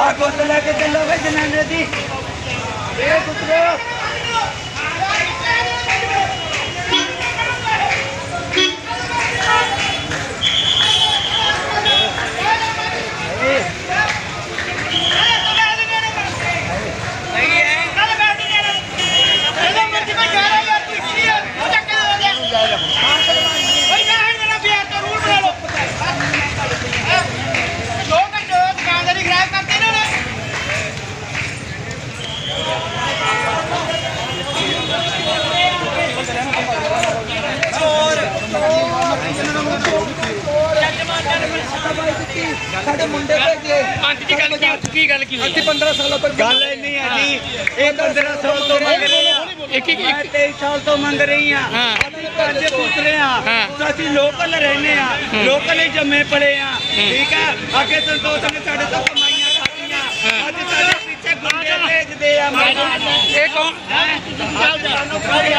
ਆ ਗੁੱਤ ਲੈ ਕੇ ਚੱਲੋ ਵੇ ਜਨਾਨੇ ਦੀ। ਇਹ ਗੁੱਤਰੋ ਸਾਡੇ ਮੁੰਡੇ ਭੇਜੇ ਗੱਲ ਇੰਨੀ ਹੈ ਜੀ ਇਹ 15 ਸਾਲ ਤੋਂ ਮੰਗ ਰਹੇ ਆ। ਇੱਕ ਇੱਕ ਮੈਂ 23 ਸਾਲ ਤੋਂ ਮੰਗ ਰਹੀ ਆ। ਅਸੀਂ ਪੰਜ ਪੁੱਤਰੇ ਆ। ਅਸੀਂ ਲੋਕਲ ਰਹਿੰਦੇ ਆ। ਲੋਕਲ ਹੀ ਜੰਮੇ ਪਲੇ ਆ। ਠੀਕ ਆ? ਅੱਗੇ ਸੰਤੋਖ ਨੇ ਸਾਡੇ ਤੋਂ ਕਮਾਈਆਂ ਖਾਧੀਆਂ। ਅੱਜ ਸਾਡੇ ਪਿੱਛੇ ਭੇਜਦੇ ਆ ਇਹ ਕੌਣ? ਸਾਨੂੰ ਕਾਹਦੇ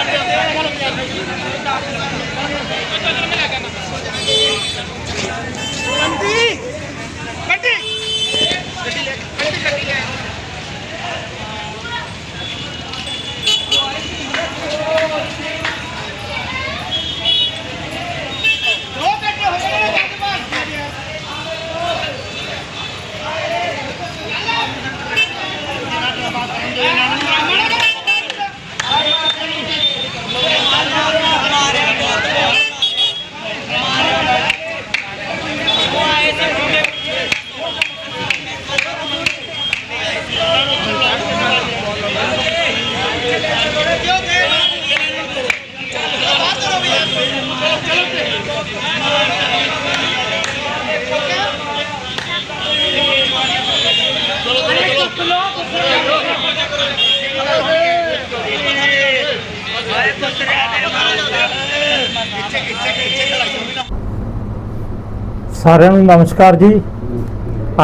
ਸਾਰਿਆਂ ਨੂੰ ਨਮਸਕਾਰ ਜੀ।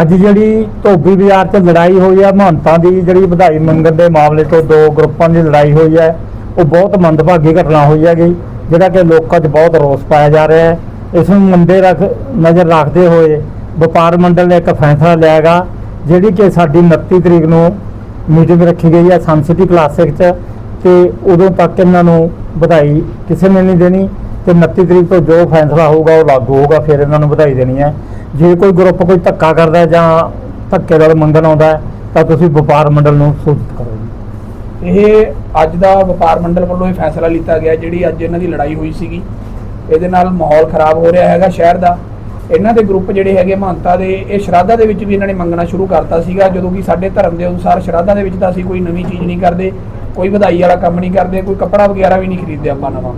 ਅੱਜ ਜਿਹੜੀ ਧੋਬੀ ਬਾਜ਼ਾਰ 'ਚ ਲੜਾਈ ਹੋਈ ਹੈ ਮਹੰਤਾਂ ਦੀ ਜਿਹੜੀ ਵਧਾਈ ਮੰਗਣ ਦੇ ਮਾਮਲੇ ਤੋਂ ਦੋ ਗਰੁੱਪਾਂ ਦੀ ਲੜਾਈ ਹੋਈ ਹੈ ਉਹ ਬਹੁਤ ਮੰਦਭਾਗੀ ਘਟਨਾ ਹੋਈ ਹੈਗੀ, ਜਿਹੜਾ ਕਿ ਲੋਕਾਂ 'ਚ ਬਹੁਤ ਰੋਸ ਪਾਇਆ ਜਾ ਰਿਹਾ ਹੈ। ਇਸ ਨੂੰ ਮੰਦੇ ਰੱਖ ਨਜ਼ਰ ਰੱਖਦੇ ਹੋਏ ਵਪਾਰ ਮੰਡਲ ਨੇ ਇੱਕ ਫੈਸਲਾ ਲਿਆ ਹੈਗਾ ਜਿਹੜੀ ਕਿ ਸਾਡੀ 29 ਤਰੀਕ ਨੂੰ ਮੀਟਿੰਗ ਰੱਖੀ ਗਈ ਹੈ ਸੰਨਸਿਟੀ ਕਲਾਸਿਕ 'ਚ, ਤੇ ਉਦੋਂ ਤੱਕ ਇਹਨਾਂ ਨੂੰ ਵਧਾਈ ਕਿਸੇ ਨੇ ਨਹੀਂ ਦੇਣੀ ਤੇ 29 ਤਰੀਕ ਤੋਂ ਜੋ ਫੈਸਲਾ ਹੋਊਗਾ, ਉਹ ਲਾਗੂ ਹੋਊਗਾ, ਫਿਰ ਇਹਨਾਂ ਨੂੰ ਵਧਾਈ ਦੇਣੀ ਹੈ। ਜੇ ਕੋਈ ਗਰੁੱਪ ਕੋਈ ਧੱਕਾ ਕਰਦਾ ਜਾਂ ਧੱਕੇ ਨਾਲ ਮੰਗਣ ਆਉਂਦਾ ਤਾਂ ਤੁਸੀਂ ਵਪਾਰ ਮੰਡਲ ਨੂੰ ਸੂਚਿਤ ਕਰੋ ਇਹ ਅੱਜ ਦਾ ਵਪਾਰ ਮੰਡਲ ਵੱਲੋਂ ਇਹ ਫੈਸਲਾ ਲਿੱਤਾ ਗਿਆ, ਜਿਹੜੀ ਅੱਜ ਇਹਨਾਂ ਦੀ ਲੜਾਈ ਹੋਈ ਸੀਗੀ। ਇਹਦੇ ਨਾਲ ਮਾਹੌਲ ਖਰਾਬ ਹੋ ਰਿਹਾ ਹੈਗਾ ਸ਼ਹਿਰ ਦਾ। ਇਹਨਾਂ ਦੇ ਗਰੁੱਪ ਜਿਹੜੇ ਹੈਗੇ ਮਹੰਤਾ ਦੇ, ਇਹ ਸ਼ਰਾਧਾ ਦੇ ਵਿੱਚ ਵੀ ਇਹਨਾਂ ਨੇ ਮੰਗਣਾ ਸ਼ੁਰੂ ਕਰਤਾ ਸੀਗਾ, ਜਦੋਂ ਕਿ ਸਾਡੇ ਧਰਮ ਦੇ ਅਨੁਸਾਰ ਸ਼ਰਾਧਾ ਦੇ ਵਿੱਚ ਤਾਂ ਅਸੀਂ ਕੋਈ ਨਵੀਂ ਚੀਜ਼ ਨਹੀਂ ਕਰਦੇ, ਕੋਈ ਵਧਾਈ ਵਾਲਾ ਕੰਮ ਨਹੀਂ ਕਰਦੇ, ਕੋਈ ਕੱਪੜਾ ਵਗੈਰਾ ਵੀ ਨਹੀਂ ਖਰੀਦਦੇ ਆਪਾਂ ਨਵਾਂ।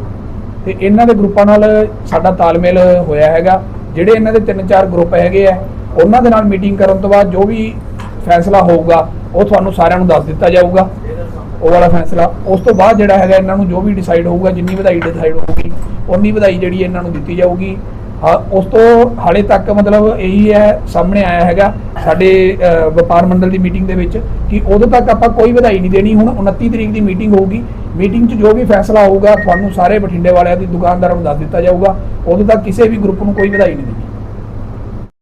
ਤੇ ਇਹਨਾਂ ਦੇ ਗਰੁੱਪਾਂ ਨਾਲ ਸਾਡਾ ਤਾਲਮੇਲ ਹੋਇਆ ਹੈਗਾ। ਜਿਹੜੇ ਇਹਨਾਂ ਦੇ ਤਿੰਨ ਚਾਰ ਗਰੁੱਪ ਹੈਗੇ ਆ, ਉਹਨਾਂ ਦੇ ਨਾਲ ਮੀਟਿੰਗ ਕਰਨ ਤੋਂ ਬਾਅਦ ਜੋ ਵੀ ਫੈਸਲਾ ਹੋਊਗਾ, ਉਹ ਤੁਹਾਨੂੰ ਸਾਰਿਆਂ ਨੂੰ ਦੱਸ ਦਿੱਤਾ ਜਾਊਗਾ। ਉਹ ਵਾਲਾ ਫੈਸਲਾ। ਉਸ ਤੋਂ ਬਾਅਦ ਜਿਹੜਾ ਹੈਗਾ, ਇਹਨਾਂ ਨੂੰ ਜੋ ਵੀ ਡਿਸਾਈਡ ਹੋਊਗਾ, ਜਿੰਨੀ ਵਧਾਈ ਡਿਸਾਈਡ ਹੋਊਗੀ ਉਨੀ ਵਧਾਈ ਜਿਹੜੀ ਇਹਨਾਂ ਨੂੰ ਦਿੱਤੀ ਜਾਊਗੀ। ਉਸ ਤੋਂ ਹਾਲੇ ਤੱਕ ਮਤਲਬ ਇਹੀ ਹੈ, ਸਾਹਮਣੇ ਆਇਆ ਹੈਗਾ ਸਾਡੇ ਵਪਾਰ ਮੰਡਲ ਦੀ ਮੀਟਿੰਗ ਦੇ ਵਿੱਚ ਕਿ ਉਦੋਂ ਤੱਕ ਆਪਾਂ ਕੋਈ ਵਧਾਈ ਨਹੀਂ ਦੇਣੀ, ਹੁਣ 29 ਤਰੀਕ ਦੀ ਮੀਟਿੰਗ ਹੋਊਗੀ। ਮੀਟਿੰਗ 'ਚ ਜੋ ਵੀ ਫੈਸਲਾ ਹੋਊਗਾ, ਤੁਹਾਨੂੰ ਸਾਰੇ ਬਠਿੰਡੇ ਵਾਲਿਆਂ ਦੀ ਦੁਕਾਨਦਾਰਾਂ ਨੂੰ ਦੱਸ ਦਿੱਤਾ ਜਾਊਗਾ। ਉਦੋਂ ਤੱਕ ਕਿਸੇ ਵੀ ਗਰੁੱਪ ਨੂੰ ਕੋਈ ਵਧਾਈ ਨਹੀਂ ਦੇਣੀ।